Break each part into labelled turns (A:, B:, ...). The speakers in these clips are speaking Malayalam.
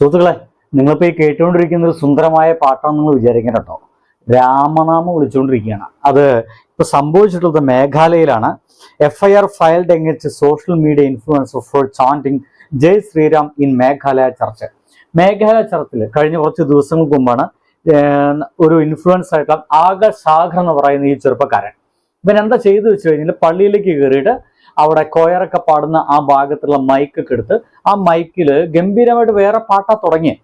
A: സുഹൃത്തുക്കളെ നിങ്ങളിപ്പോൾ ഈ കേട്ടുകൊണ്ടിരിക്കുന്ന ഒരു സുന്ദരമായ പാട്ടാണെന്ന് നിങ്ങൾ വിചാരിക്കണം കേട്ടോ. രാമനാമം വിളിച്ചുകൊണ്ടിരിക്കുകയാണ്. അത് ഇപ്പോൾ സംഭവിച്ചിട്ടുള്ളത് മേഘാലയയിലാണ്. F I R filed against social media influencer for chanting Jai Shri Ram in Meghalaya church Meghalaya ചർച്ചിൽ കഴിഞ്ഞ കുറച്ച് ദിവസങ്ങൾക്ക് മുമ്പാണ് ഒരു ഇൻഫ്ലുവൻസ് ആയിട്ടുള്ള ആകാശാഖർ എന്ന് പറയുന്ന ഈ ചെറുപ്പക്കാരൻ. ഇവൻ എന്താ ചെയ്തു വെച്ച് കഴിഞ്ഞാൽ പള്ളിയിലേക്ക് കയറിയിട്ട് അവിടെ കോയറൊക്കെ പാടുന്ന ആ ഭാഗത്തുള്ള മൈക്കൊക്കെ എടുത്ത് ആ മൈക്കിൽ ഗംഭീരമായിട്ട് വേറെ പാട്ടാ തുടങ്ങി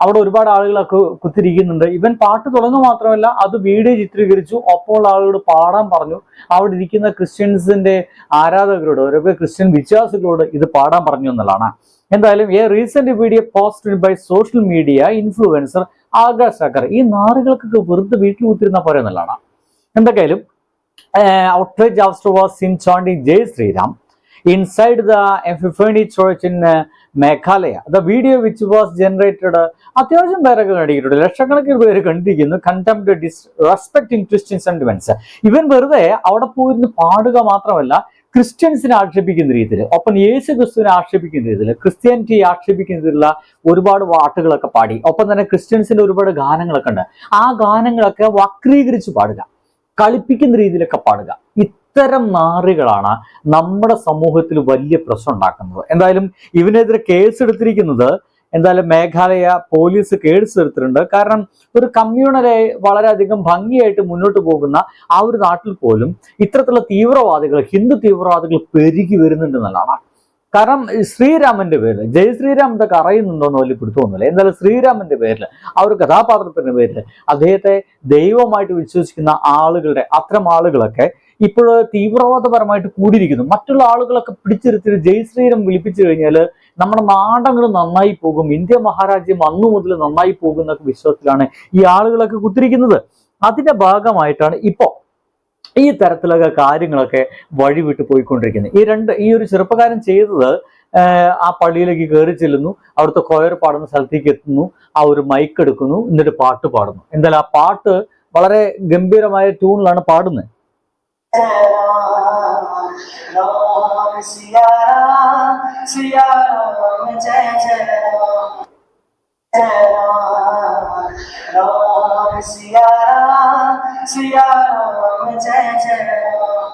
A: അവിടെ ഒരുപാട് ആളുകളൊക്കെ കുത്തിരിക്കുന്നുണ്ട്. ഇവൻ പാട്ട് തുടങ്ങുക മാത്രമല്ല അത് വീഡിയോ ചിത്രീകരിച്ചു. ഒപ്പമുള്ള ആളുകളോട് പാടാൻ പറഞ്ഞു. അവിടെ ഇരിക്കുന്ന ക്രിസ്ത്യൻസിന്റെ ആരാധകരോട് ഓരോ ക്രിസ്ത്യൻ വിശ്വാസികളോട് ഇത് പാടാൻ പറഞ്ഞു എന്നുള്ളതാണ്. എന്തായാലും a recent video posted by social media influencer Akash Akkar ഈ നാറുകൾക്കൊക്കെ വെറുതെ വീട്ടിൽ കുത്തിരുന്ന പോലെ എന്നുള്ളതാണ്. എന്തൊക്കെയായാലും outrage after was seen chanting Jai Sri Ram inside the Epiphany Church in uh. The video which was generated uh, അത്യാവശ്യം പേരൊക്കെ കണ്ടിട്ടുണ്ട് ലക്ഷക്കണക്കിന് പേര് കണ്ടിരിക്കുന്നു. Contempt disrespecting Christian sentiments ഇവൻ വെറുതെ അവിടെ പോയിരുന്ന് പാടുക മാത്രമല്ല ക്രിസ്ത്യൻസിനെ ആക്ഷേപിക്കുന്ന രീതിയിൽ ഒപ്പം യേശു ക്രിസ്തുവിനെ ആക്ഷേപിക്കുന്ന രീതിയിൽ ക്രിസ്ത്യാനിറ്റി ആക്ഷേപിക്കുന്ന രീതിയിലുള്ള ഒരുപാട് പാട്ടുകളൊക്കെ പാടി. ഒപ്പം തന്നെ ക്രിസ്ത്യൻസിന്റെ ഒരുപാട് ഗാനങ്ങളൊക്കെ ഉണ്ട്. ആ ഗാനങ്ങളൊക്കെ വക്രീകരിച്ച് പാടുക. കളിപ്പിക്കുന്ന രീതിയിലൊക്കെ പാടുക. ഇത്തരം നാറുകളാണ് നമ്മുടെ സമൂഹത്തിൽ വലിയ പ്രശ്നം ഉണ്ടാക്കുന്നത്. എന്തായാലും ഇവനെതിരെ കേസ് എടുത്തിരിക്കുന്നത് എന്തായാലും മേഘാലയ പോലീസ് കേസ് എടുത്തിട്ടുണ്ട്. കാരണം ഒരു കമ്മ്യൂണലെ വളരെയധികം ഭംഗിയായിട്ട് മുന്നോട്ട് പോകുന്ന ആ ഒരു നാട്ടിൽ പോലും ഇത്തരത്തിലുള്ള തീവ്രവാദികൾ ഹിന്ദു തീവ്രവാദികൾ പെരുകി വരുന്നുണ്ട് എന്നുള്ളതാണ്. കാരണം ശ്രീരാമന്റെ പേരിൽ ജയ് ശ്രീരാം ഇതൊക്കെ അറിയുന്നുണ്ടോന്ന് വലിയ പിടുത്തമൊന്നുമില്ല എന്തായാലും ശ്രീരാമന്റെ പേരിൽ ആ ഒരു കഥാപാത്രത്തിന്റെ പേരിൽ അദ്ദേഹത്തെ ദൈവമായിട്ട് വിശ്വസിക്കുന്ന ആളുകളുടെ അത്തരം ആളുകളൊക്കെ ഇപ്പോൾ തീവ്രവാദപരമായിട്ട് കൂടിയിരിക്കുന്നു. മറ്റുള്ള ആളുകളൊക്കെ പിടിച്ചിരുത്തി ജയ് ശ്രീരാം വിളിപ്പിച്ചു കഴിഞ്ഞാൽ നമ്മുടെ നാടങ്ങൾ നന്നായി പോകും ഇന്ത്യ മഹാരാജ്യം അന്നു മുതൽ നന്നായി പോകും എന്നൊക്കെ വിശ്വാസത്തിലാണ് ഈ ആളുകളൊക്കെ കുത്തിരിക്കുന്നത്. അതിന്റെ ഭാഗമായിട്ടാണ് ഇപ്പോ ഈ തരത്തിലൊക്കെ കാര്യങ്ങളൊക്കെ വഴിവിട്ട് പോയിക്കൊണ്ടിരിക്കുന്നത് ഈ രണ്ട് ഈ ഒരു ചെറുപ്പക്കാരൻ ചെയ്തത് ആ പള്ളിയിലേക്ക് കയറി ചെല്ലുന്നു അവിടുത്തെ കൊയർ പാടുന്ന സ്ഥലത്തേക്ക് എത്തുന്നു ആ ഒരു മൈക്ക് എടുക്കുന്നു എന്നിട്ട് പാട്ട് പാടുന്നു. എന്തായാലും ആ പാട്ട് വളരെ ഗംഭീരമായ ട്യൂണിലാണ് പാടുന്നത്
B: ജയ ജയ राम सिया राम जय जय राम जय राम राम सिया राम सिया राम जय जय राम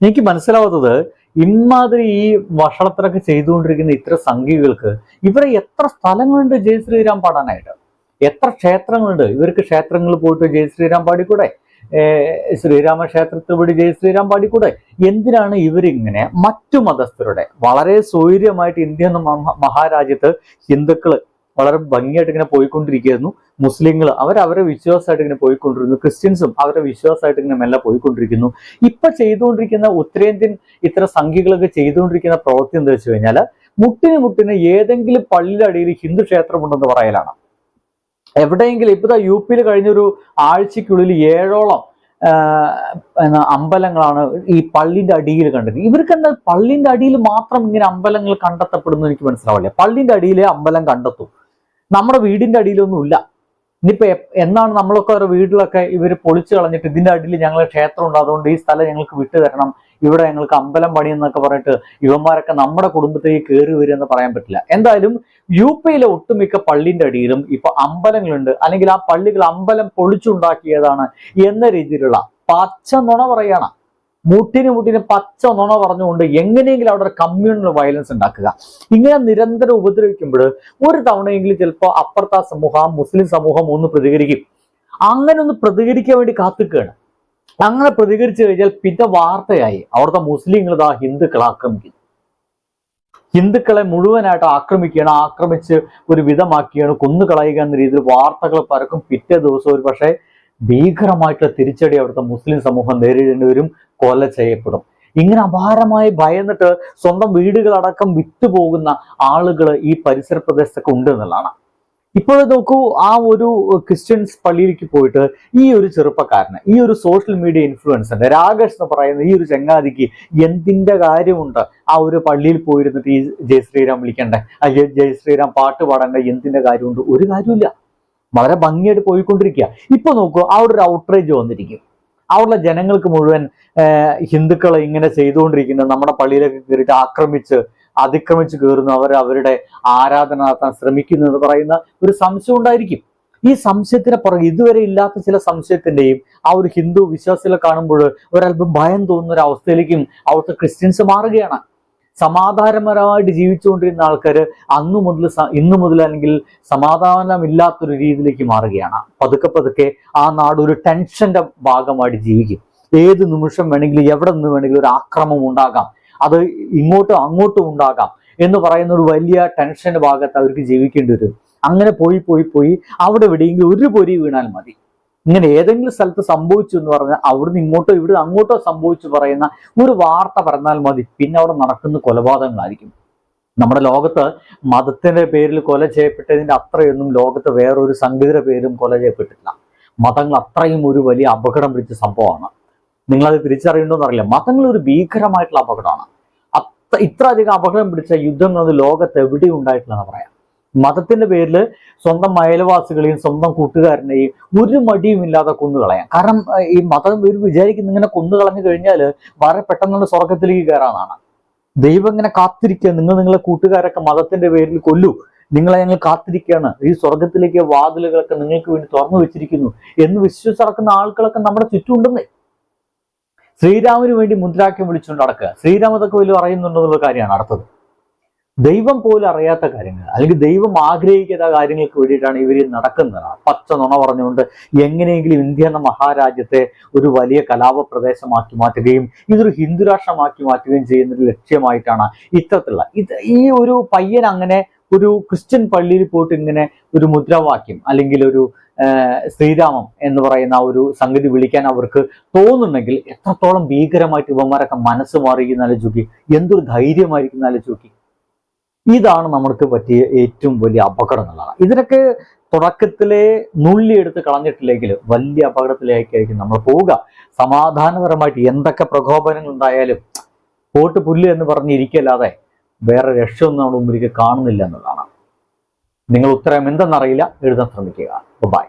A: എനിക്ക് മനസ്സിലാവാത്തത് ഇമാതിരി ഈ വഷളത്തിലൊക്കെ ചെയ്തുകൊണ്ടിരിക്കുന്ന ഇത്ര സംഘികൾക്ക് ഇവരെ എത്ര സ്ഥലങ്ങളുണ്ട് ജയ് ശ്രീരാം പാടാനായിട്ട് എത്ര ക്ഷേത്രങ്ങളുണ്ട് ഇവർക്ക് ക്ഷേത്രങ്ങളിൽ പോയിട്ട് ജയ് ശ്രീരാം പാടിക്കൂടെ ഏർ ശ്രീരാമ ക്ഷേത്രത്തിൽ പോയി ജയ് ശ്രീരാം പാടിക്കൂടെ എന്തിനാണ് ഇവരിങ്ങനെ മറ്റു മതസ്ഥരുടെ വളരെ സ്വൈര്യമായിട്ട് ഇന്ത്യ എന്ന മഹ- മഹാരാജ്യത്ത് ഹിന്ദുക്കള് വളരെ ഭംഗിയായിട്ട് ഇങ്ങനെ പോയിക്കൊണ്ടിരിക്കുകയായിരുന്നു. മുസ്ലിങ്ങൾ അവർ അവരെ വിശ്വാസമായിട്ട് ഇങ്ങനെ പോയിക്കൊണ്ടിരുന്നു. ക്രിസ്ത്യൻസും അവരുടെ വിശ്വാസമായിട്ട് ഇങ്ങനെ മെല്ലെ പോയിക്കൊണ്ടിരിക്കുന്നു. ഇപ്പൊ ചെയ്തുകൊണ്ടിരിക്കുന്ന ഉത്തരേന്ത്യൻ ഇത്തരം സംഖ്യകളൊക്കെ ചെയ്തുകൊണ്ടിരിക്കുന്ന പ്രവൃത്തി എന്താ വെച്ച് കഴിഞ്ഞാൽ മുട്ടിന് മുട്ടിന് ഏതെങ്കിലും പള്ളിയുടെ അടിയിൽ ഹിന്ദു ക്ഷേത്രമുണ്ടെന്ന് പറയലാണ്. എവിടെയെങ്കിലും ഇപ്പൊ യു പിയിൽ കഴിഞ്ഞൊരു ആഴ്ചക്കുള്ളിൽ ഏഴോളം അമ്പലങ്ങളാണ് ഈ പള്ളിന്റെ അടിയിൽ കണ്ടത്. ഇവർക്ക് എന്താ പള്ളിന്റെ അടിയിൽ മാത്രം ഇങ്ങനെ അമ്പലങ്ങൾ കണ്ടെത്തപ്പെടുന്നു എനിക്ക് മനസ്സിലാവില്ല. പള്ളിന്റെ അടിയിലെ അമ്പലം കണ്ടെത്തും. നമ്മുടെ വീടിന്റെ അടിയിലൊന്നും ഇല്ല ഇനിയിപ്പോ എന്നാണ് നമ്മളൊക്കെ ഓരോ വീട്ടിലൊക്കെ ഇവർ പൊളിച്ചു കളഞ്ഞിട്ട് ഇതിന്റെ അടിയിൽ ഞങ്ങൾ ക്ഷേത്രം ഉണ്ട്. അതുകൊണ്ട് ഈ സ്ഥലം ഞങ്ങൾക്ക് വിട്ടു തരണം. ഇവിടെ ഞങ്ങൾക്ക് അമ്പലം പണി എന്നൊക്കെ പറഞ്ഞിട്ട് യുവന്മാരൊക്കെ നമ്മുടെ കുടുംബത്തേക്ക് കയറി വരും എന്ന് പറയാൻ പറ്റില്ല. എന്തായാലും യു പിയിലെ ഒട്ടുമിക്ക പള്ളിന്റെ അടിയിലും ഇപ്പൊ അമ്പലങ്ങളുണ്ട്. അല്ലെങ്കിൽ ആ പള്ളികൾ അമ്പലം പൊളിച്ചുണ്ടാക്കിയതാണ് എന്ന രീതിയിലുള്ള പച്ച നുണ പറയാണ്. മുട്ടിന് മുട്ടിന് പച്ച നുണ പറഞ്ഞുകൊണ്ട് എങ്ങനെയെങ്കിലും അവിടെ ഒരു കമ്മ്യൂണൽ വയലൻസ് ഉണ്ടാക്കുക. ഇങ്ങനെ നിരന്തരം ഉപദ്രവിക്കുമ്പോൾ ഒരു തവണയെങ്കിലും ചിലപ്പോൾ അപ്പുറത്തെ സമൂഹം മുസ്ലിം സമൂഹം ഒന്ന് പ്രതികരിക്കും. അങ്ങനെ ഒന്ന് പ്രതികരിക്കാൻ വേണ്ടി കാത്തുക്കുകയാണ് അങ്ങനെ പ്രതികരിച്ചു കഴിഞ്ഞാൽ പിന്നെ വാർത്തയായി. അവിടുത്തെ മുസ്ലിങ്ങൾ ഇതാ ഹിന്ദുക്കളെ ആക്രമിക്കുന്നു. ഹിന്ദുക്കളെ മുഴുവനായിട്ട് ആക്രമിക്കുകയാണ് ആക്രമിച്ച് ഒരു വിധമാക്കിയാണ് കൊന്നുകളയുക എന്ന രീതിയിൽ വാർത്തകൾ പരക്കും. പിറ്റേ ദിവസം ഒരു പക്ഷേ ഭീകരമായിട്ടുള്ള തിരിച്ചടി അവിടുത്തെ മുസ്ലിം സമൂഹം നേരിടേണ്ടി വരും കൊല ചെയ്യപ്പെടും. ഇങ്ങനെ അപാരമായി ഭയന്നിട്ട് സ്വന്തം വീടുകളടക്കം വിറ്റുപോകുന്ന ആളുകൾ ഈ പരിസര പ്രദേശത്തൊക്കെ ഉണ്ട് എന്നുള്ളതാണ്. ഇപ്പോൾ നോക്കൂ ആ ഒരു ക്രിസ്ത്യൻസ് പള്ളിയിലേക്ക് പോയിട്ട് ഈ ഒരു ചെറുപ്പക്കാരന് ഈ ഒരു സോഷ്യൽ മീഡിയ ഇൻഫ്ലുവൻസറിന്റെ രാകേഷ് എന്ന് പറയുന്ന ഈ ഒരു ചങ്ങാതിക്ക് എന്തിന്റെ കാര്യമുണ്ട്? ആ ഒരു പള്ളിയിൽ പോയിരുന്നിട്ട് ഈ ജയശ്രീരാം വിളിക്കണ്ടേ? ജയശ്രീരാം ജയ് ജയ് ശ്രീരാം പാട്ട് പാടേണ്ട? എന്തിന്റെ കാര്യമുണ്ട്? ഒരു കാര്യമില്ല വളരെ ഭംഗിയായിട്ട് പോയിക്കൊണ്ടിരിക്കുക. ഇപ്പൊ നോക്കൂ അവിടെ ഒരു ഔട്ട്റേജ് വന്നിരിക്കും. അവിടെയുള്ള ജനങ്ങൾക്ക് മുഴുവൻ ഹിന്ദുക്കളെ ഇങ്ങനെ ചെയ്തുകൊണ്ടിരിക്കുന്നത് നമ്മുടെ പള്ളിയിലൊക്കെ കയറിയിട്ട് ആക്രമിച്ച് അതിക്രമിച്ച് കയറുന്നു അവർ അവരുടെ ആരാധന നടത്താൻ ശ്രമിക്കുന്നു എന്ന് പറയുന്ന ഒരു സംശയം ഉണ്ടായിരിക്കും. ഈ സംശയത്തിന് പുറകെ ഇതുവരെ ഇല്ലാത്ത ചില സംശയത്തിന്റെയും ആ ഒരു ഹിന്ദു വിശ്വാസികളെ കാണുമ്പോൾ ഒരല്പം ഭയം തോന്നുന്ന ഒരു അവസ്ഥയിലേക്കും അവിടുത്തെ ക്രിസ്ത്യൻസ് മാറുകയാണ്. സമാധാനപരമായിട്ട് ജീവിച്ചുകൊണ്ടിരുന്ന ആൾക്കാർ അന്നു മുതൽ ഇന്നു മുതൽ അല്ലെങ്കിൽ സമാധാനമില്ലാത്തൊരു രീതിയിലേക്ക് മാറുകയാണ്. പതുക്കെ പതുക്കെ ആ നാട് ഒരു ടെൻഷന്റെ ഭാഗമായിട്ട് ജീവിക്കും. ഏത് നിമിഷം വേണമെങ്കിലും എവിടെ നിന്ന് വേണമെങ്കിലും ഒരു ആക്രമം ഉണ്ടാകാം. അത് ഇങ്ങോട്ടും അങ്ങോട്ടും ഉണ്ടാകാം എന്ന് പറയുന്ന ഒരു വലിയ ടെൻഷന്റെ ഭാഗത്ത് അവർക്ക് ജീവിക്കേണ്ടി വരും. അങ്ങനെ പോയി പോയി പോയി അവിടെ എവിടെയെങ്കിലും ഒരു പൊരി വീണാൽ മതി. ഇങ്ങനെ ഏതെങ്കിലും സ്ഥലത്ത് സംഭവിച്ചു എന്ന് പറഞ്ഞാൽ അവിടുന്ന് ഇങ്ങോട്ടോ ഇവിടെ അങ്ങോട്ടോ സംഭവിച്ചു പറയുന്ന ഒരു വാർത്ത പറഞ്ഞാൽ മതി. പിന്നെ അവിടെ നടക്കുന്ന കൊലപാതകങ്ങളായിരിക്കും. നമ്മുടെ ലോകത്ത് മതത്തിന്റെ പേരിൽ കൊല ചെയ്യപ്പെട്ടതിന്റെ അത്രയൊന്നും ലോകത്ത് വേറൊരു സംഗീതയുടെ പേരും കൊല ചെയ്യപ്പെട്ടിട്ടില്ല. മതങ്ങൾ അത്രയും ഒരു വലിയ അപകടം പിടിച്ച സംഭവമാണ്. നിങ്ങളത് തിരിച്ചറിയണമെന്ന് അറിയില്ല. മതങ്ങൾ ഒരു ഭീകരമായിട്ടുള്ള അപകടമാണ്. അത്ര ഇത്ര അധികം അപകടം പിടിച്ച യുദ്ധങ്ങളൊന്നും ലോകത്ത് എവിടെയും ഉണ്ടായിട്ടില്ലെന്ന് പറയാം. മതത്തിന്റെ പേരിൽ സ്വന്തം അയൽവാസികളെയും സ്വന്തം കൂട്ടുകാരനെയും ഒരു മടിയും ഇല്ലാതെ കൊന്നുകളയാം. കാരണം ഈ മതം ഇവർ വിചാരിക്കുന്ന ഇങ്ങനെ കൊന്നുകളഞ്ഞു കഴിഞ്ഞാൽ വളരെ പെട്ടെന്നുള്ള സ്വർഗത്തിലേക്ക് കയറാനാണ്. ദൈവം ഇങ്ങനെ കാത്തിരിക്കുക നിങ്ങൾ നിങ്ങളെ കൂട്ടുകാരൊക്കെ മതത്തിന്റെ പേരിൽ കൊല്ലൂ നിങ്ങളെ ഞങ്ങൾ കാത്തിരിക്കുകയാണ് ഈ സ്വർഗത്തിലേക്ക് വാതിലുകളൊക്കെ നിങ്ങൾക്ക് വേണ്ടി തുറന്നു വെച്ചിരിക്കുന്നു എന്ന് വിശ്വസിച്ച് നടക്കുന്ന ആളുകളൊക്കെ നമ്മുടെ ചുറ്റുമുണ്ടെന്നേ. ശ്രീരാമന് വേണ്ടി മുദ്രാക്യം വിളിച്ചുകൊണ്ട് നടക്കുക. ശ്രീരാമതൊക്കെ വലിയ അറിയുന്നുണ്ടെന്നുള്ള കാര്യമാണ് അടുത്തത്. ദൈവം പോലും അറിയാത്ത കാര്യങ്ങൾ. അല്ലെങ്കിൽ ദൈവം ആഗ്രഹിക്കാത്ത കാര്യങ്ങൾക്ക് വേണ്ടിയിട്ടാണ് ഇവർ നടക്കുന്നത്. പച്ച നുണ പറഞ്ഞുകൊണ്ട് എങ്ങനെയെങ്കിലും ഇന്ത്യ എന്ന മഹാരാജ്യത്തെ ഒരു വലിയ കലാപ പ്രദേശമാക്കി മാറ്റുകയും ഇതൊരു ഹിന്ദു രാഷ്ട്രമാക്കി മാറ്റുകയും ചെയ്യുന്നൊരു ലക്ഷ്യമായിട്ടാണ് ഇത്തരത്തിലുള്ള ഇത് ഈ ഒരു പയ്യൻ അങ്ങനെ ഒരു ക്രിസ്ത്യൻ പള്ളിയിൽ പോയിട്ട് ഇങ്ങനെ ഒരു മുദ്രാവാക്യം അല്ലെങ്കിൽ ഒരു ശ്രീരാമം എന്ന് പറയുന്ന ഒരു സംഗതി വിളിക്കാൻ അവർക്ക് തോന്നുന്നുണ്ടെങ്കിൽ എത്രത്തോളം ഭീകരമായിട്ട് ഇവന്മാരൊക്കെ മനസ്സ് മാറിയിരിക്കുന്ന ആലോചിക്കി എന്തൊരു ധൈര്യമായിരിക്കുന്ന ആലോചിക്കി ഇതാണ് നമ്മൾക്ക് പറ്റിയ ഏറ്റവും വലിയ അപകടം ഇതിനൊക്കെ തുടക്കത്തിലെ നുള്ളിയെടുത്ത് കളഞ്ഞിട്ടില്ലെങ്കിൽ വലിയ അപകടത്തിലേക്കായിരിക്കും നമ്മൾ പോവുക. സമാധാനപരമായിട്ട് എന്തൊക്കെ പ്രകോപനങ്ങൾ ഉണ്ടായാലും പോട്ട് പുല്ല് എന്ന് പറഞ്ഞിരിക്കല്ലാതെ വേറെ രക്ഷയൊന്നും നമ്മുടെ മുമ്പിലേക്ക് കാണുന്നില്ല എന്നുള്ളതാണ്. നിങ്ങൾ ഉത്തരം എന്തെന്നറിയില്ല എഴുതാൻ ശ്രമിക്കുക. ബൈ